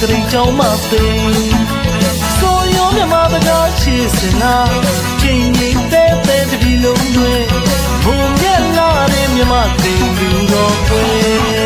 ဘလူမာကလေးကြောင်းမသိဆိုရောမြမတကားချစ်စနာချိန်ကြီးတဲ့တဲ့တဒီလုံးတွေဘုံရလာတဲ့မြမကလေးလူတော်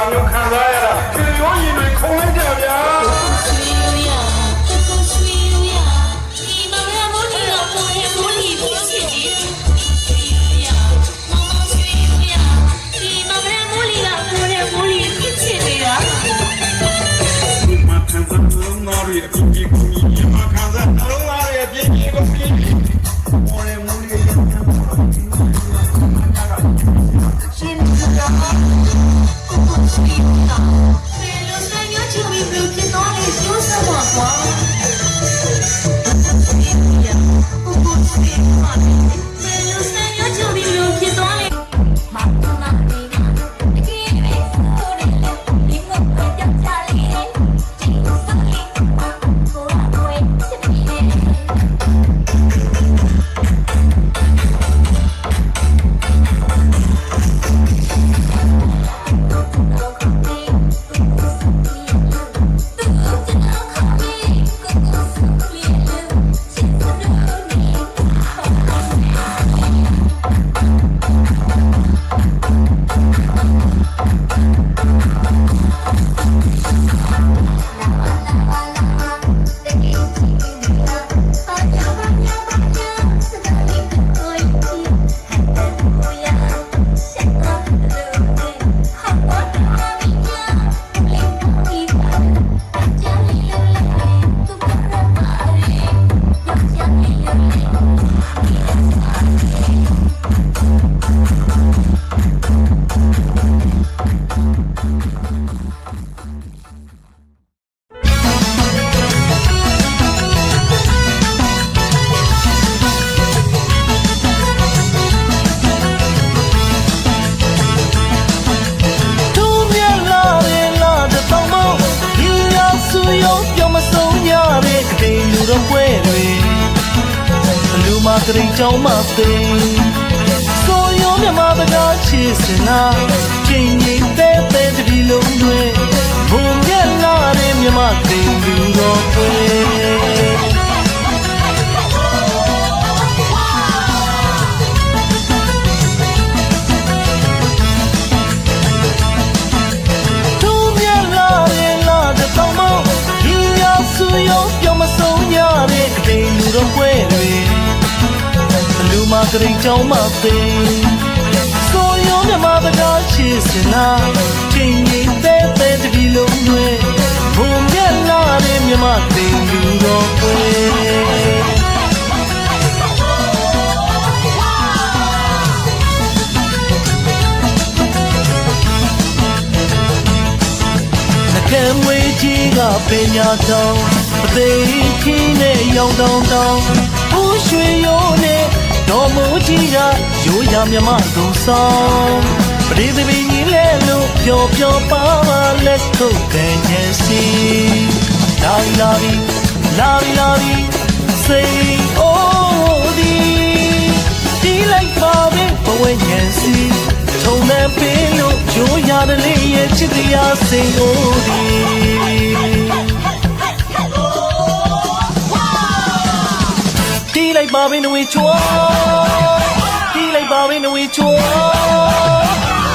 ဒီလိုလာ ကလေးကြောင့်မသိဆိုရောမြမတကားချစ်စင်နာချိန်ကြီးတဲ့တဲ့တဒီလုံးတွေဘုံမြက်လာတဲ့မြမကလေးလူတော်တွေ လူမကလေးကြောင့်မသိဆိုရောမြမတကားချစ်စင်နာချိန်ကြီးတဲ့တဲ့တဒီလုံးတွေဘုံမြက်လာတဲ့မြမကလေးလူတော်ပွဲငကဲမွေးကြီးကပညာတောင်းအသေးကြီးနဲ့ရောင်တောင်းတောင်းဦးရွှေရိုးနဲ့ တော်မိုးကြီးကရိုးရမြမကုံဆောင်ပရိသပင်ကြီးလဲလို့ပျော်ပျော်ပါပါလက်ခုပ်ကန်ချင်စီလာပြီလာပြီလာပြီလာပြီစိတ်အိုးဒီဒီလိုက်ပါပဲဘဝညံစီထုံမဲ့ပင်လို့ရိုးရတယ်လေးရဲ့ချစ်တရားစိတ်အိုးဒီ လိုက်ပါပဲနဝေချွာတီးလိုက်ပါပဲနဝေချွာ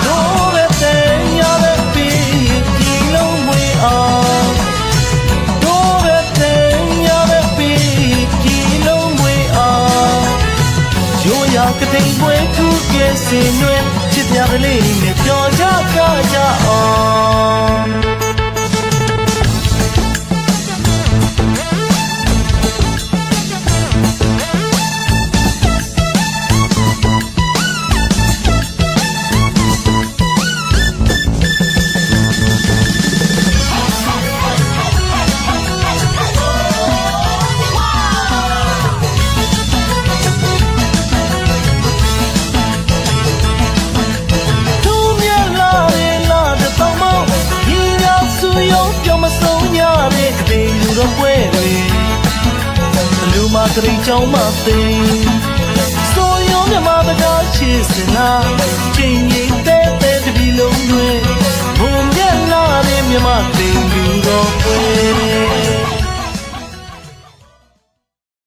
တို့ပဲတဲ့ရတဲ့ပင်ဒီလုံးမွေအောင်တို့ပဲတဲ့ရတဲ့ပင်ဒီလုံးမွေအောင်ရိုးရာကတိမ်ပွဲခုကဲစင်တွင်ချစ်ပြကလေးနဲ့ပျော်ကြကြကြအောင် လူမကလေးကြောင့်မသိဆိုရောမြမတကားချစ်စင်နာချိန်ကြီးတဲ့တဲ့တဒီလုံးတွေဘုံမြလာတဲ့မြမကလေးလူတော်ပွဲ